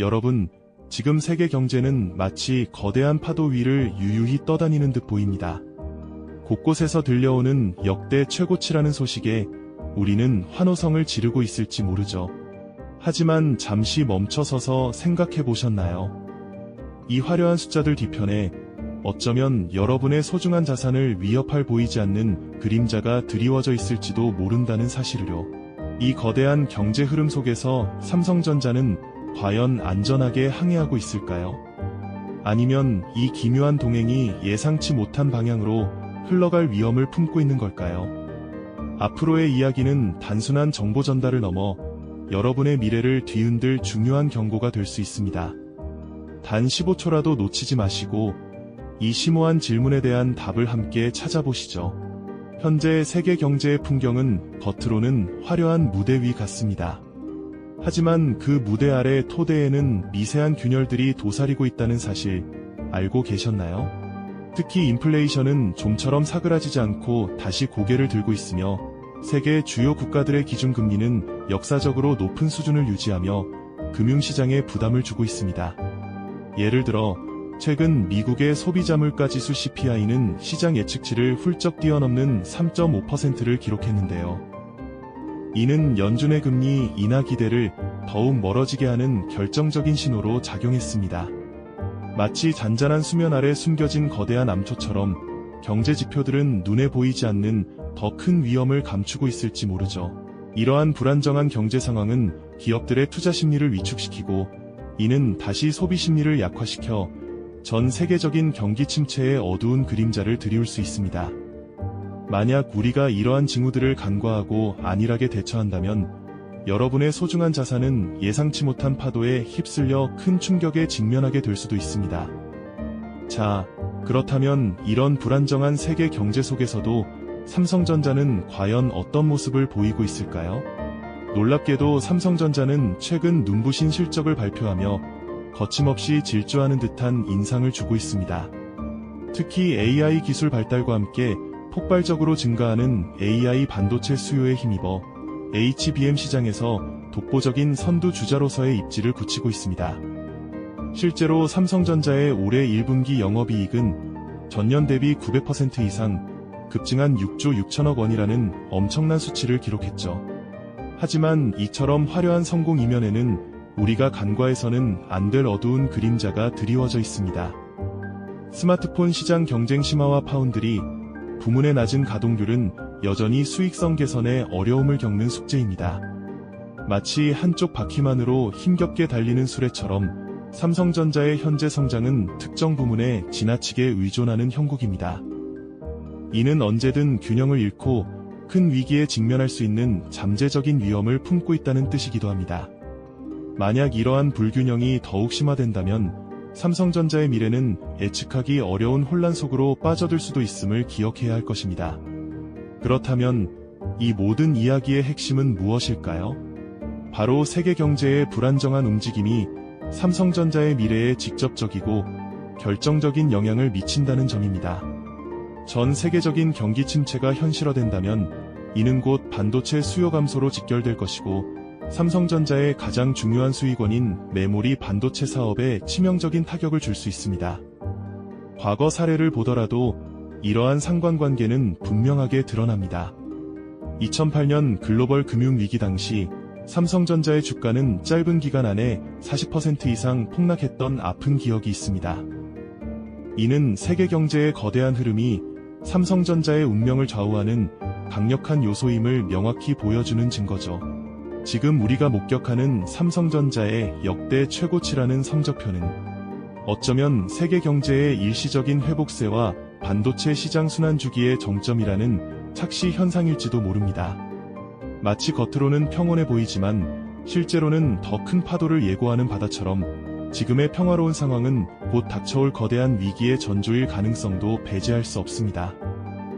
여러분, 지금 세계 경제는 마치 거대한 파도 위를 유유히 떠다니는 듯 보입니다. 곳곳에서 들려오는 역대 최고치라는 소식에 우리는 환호성을 지르고 있을지 모르죠. 하지만 잠시 멈춰서서 생각해 보셨나요? 이 화려한 숫자들 뒤편에 어쩌면 여러분의 소중한 자산을 위협할 보이지 않는 그림자가 드리워져 있을지도 모른다는 사실을요. 이 거대한 경제 흐름 속에서 삼성전자는 과연 안전하게 항해하고 있을까요? 아니면 이 기묘한 동행이 예상치 못한 방향으로 흘러갈 위험을 품고 있는 걸까요? 앞으로의 이야기는 단순한 정보 전달을 넘어 여러분의 미래를 뒤흔들 중요한 경고가 될 수 있습니다. 단 15초라도 놓치지 마시고 이 심오한 질문에 대한 답을 함께 찾아보시죠. 현재 세계 경제의 풍경은 겉으로는 화려한 무대 위 같습니다. 하지만 그 무대 아래 토대에는 미세한 균열들이 도사리고 있다는 사실 알고 계셨나요? 특히 인플레이션은 좀처럼 사그라지지 않고 다시 고개를 들고 있으며 세계 주요 국가들의 기준금리는 역사적으로 높은 수준을 유지하며 금융시장에 부담을 주고 있습니다. 예를 들어 최근 미국의 소비자 물가 지수 CPI는 시장 예측치를 훌쩍 뛰어넘는 3.5%를 기록했는데요. 이는 연준의 금리 인하 기대를 더욱 멀어지게 하는 결정적인 신호로 작용했습니다. 마치 잔잔한 수면 아래 숨겨진 거대한 암초처럼 경제 지표들은 눈에 보이지 않는 더 큰 위험을 감추고 있을지 모르죠. 이러한 불안정한 경제 상황은 기업들의 투자 심리를 위축시키고 이는 다시 소비 심리를 약화시켜 전 세계적인 경기 침체의 어두운 그림자를 드리울 수 있습니다. 만약 우리가 이러한 징후들을 간과하고 안일하게 대처한다면 여러분의 소중한 자산은 예상치 못한 파도에 휩쓸려 큰 충격에 직면하게 될 수도 있습니다. 자, 그렇다면 이런 불안정한 세계 경제 속에서도 삼성전자는 과연 어떤 모습을 보이고 있을까요? 놀랍게도 삼성전자는 최근 눈부신 실적을 발표하며 거침없이 질주하는 듯한 인상을 주고 있습니다. 특히 AI 기술 발달과 함께 폭발적으로 증가하는 AI 반도체 수요에 힘입어 HBM 시장에서 독보적인 선두 주자로서의 입지를 굳히고 있습니다. 실제로 삼성전자의 올해 1분기 영업이익은 전년 대비 900% 이상 급증한 6조 6천억 원이라는 엄청난 수치를 기록했죠. 하지만 이처럼 화려한 성공 이면에는 우리가 간과해서는 안 될 어두운 그림자가 드리워져 있습니다. 스마트폰 시장 경쟁 심화와 파운드리, 부문의 낮은 가동률은 여전히 수익성 개선에 어려움을 겪는 숙제입니다. 마치 한쪽 바퀴만으로 힘겹게 달리는 수레처럼 삼성전자의 현재 성장은 특정 부문에 지나치게 의존하는 형국입니다. 이는 언제든 균형을 잃고 큰 위기에 직면할 수 있는 잠재적인 위험을 품고 있다는 뜻이기도 합니다. 만약 이러한 불균형이 더욱 심화된다면 삼성전자의 미래는 예측하기 어려운 혼란 속으로 빠져들 수도 있음을 기억해야 할 것입니다. 그렇다면 이 모든 이야기의 핵심은 무엇일까요? 바로 세계 경제의 불안정한 움직임이 삼성전자의 미래에 직접적이고 결정적인 영향을 미친다는 점입니다. 전 세계적인 경기 침체가 현실화된다면 이는 곧 반도체 수요 감소로 직결될 것이고 삼성전자의 가장 중요한 수익원인 메모리 반도체 사업에 치명적인 타격을 줄 수 있습니다. 과거 사례를 보더라도 이러한 상관관계는 분명하게 드러납니다. 2008년 글로벌 금융위기 당시 삼성전자의 주가는 짧은 기간 안에 40% 이상 폭락했던 아픈 기억이 있습니다. 이는 세계 경제의 거대한 흐름이 삼성전자의 운명을 좌우하는 강력한 요소임을 명확히 보여주는 증거죠. 지금 우리가 목격하는 삼성전자의 역대 최고치라는 성적표는 어쩌면 세계 경제의 일시적인 회복세와 반도체 시장 순환 주기의 정점이라는 착시 현상일지도 모릅니다. 마치 겉으로는 평온해 보이지만 실제로는 더 큰 파도를 예고하는 바다처럼 지금의 평화로운 상황은 곧 닥쳐올 거대한 위기의 전조일 가능성도 배제할 수 없습니다.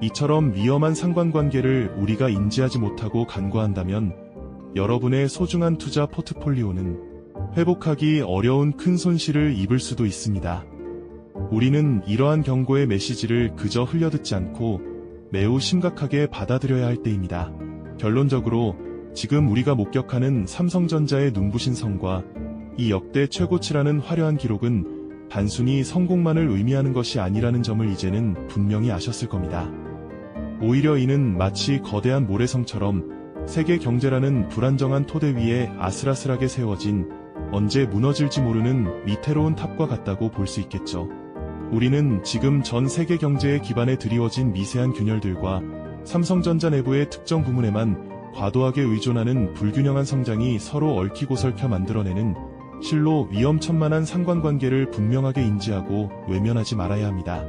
이처럼 위험한 상관관계를 우리가 인지하지 못하고 간과한다면 여러분의 소중한 투자 포트폴리오는 회복하기 어려운 큰 손실을 입을 수도 있습니다. 우리는 이러한 경고의 메시지를 그저 흘려듣지 않고 매우 심각하게 받아들여야 할 때입니다. 결론적으로 지금 우리가 목격하는 삼성전자의 눈부신 성과 이 역대 최고치라는 화려한 기록은 단순히 성공만을 의미하는 것이 아니라는 점을 이제는 분명히 아셨을 겁니다. 오히려 이는 마치 거대한 모래성처럼 세계 경제라는 불안정한 토대 위에 아슬아슬하게 세워진 언제 무너질지 모르는 위태로운 탑과 같다고 볼 수 있겠죠. 우리는 지금 전 세계 경제의 기반에 드리워진 미세한 균열들과 삼성전자 내부의 특정 부문에만 과도하게 의존하는 불균형한 성장이 서로 얽히고 설켜 만들어내는 실로 위험천만한 상관관계를 분명하게 인지하고 외면하지 말아야 합니다.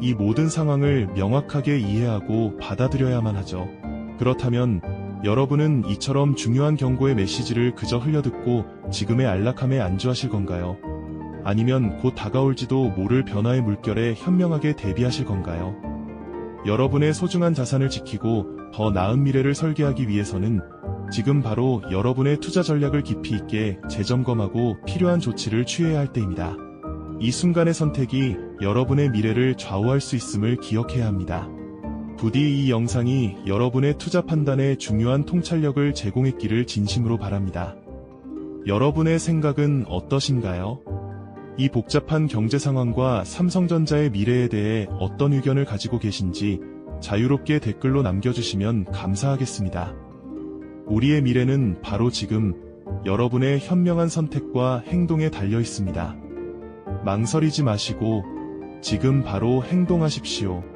이 모든 상황을 명확하게 이해하고 받아들여야만 하죠. 그렇다면 여러분은 이처럼 중요한 경고의 메시지를 그저 흘려듣고 지금의 안락함에 안주하실 건가요? 아니면 곧 다가올지도 모를 변화의 물결에 현명하게 대비하실 건가요? 여러분의 소중한 자산을 지키고 더 나은 미래를 설계하기 위해서는 지금 바로 여러분의 투자 전략을 깊이 있게 재점검하고 필요한 조치를 취해야 할 때입니다. 이 순간의 선택이 여러분의 미래를 좌우할 수 있음을 기억해야 합니다. 부디 이 영상이 여러분의 투자 판단에 중요한 통찰력을 제공했기를 진심으로 바랍니다. 여러분의 생각은 어떠신가요? 이 복잡한 경제 상황과 삼성전자의 미래에 대해 어떤 의견을 가지고 계신지 자유롭게 댓글로 남겨주시면 감사하겠습니다. 우리의 미래는 바로 지금 여러분의 현명한 선택과 행동에 달려 있습니다. 망설이지 마시고 지금 바로 행동하십시오.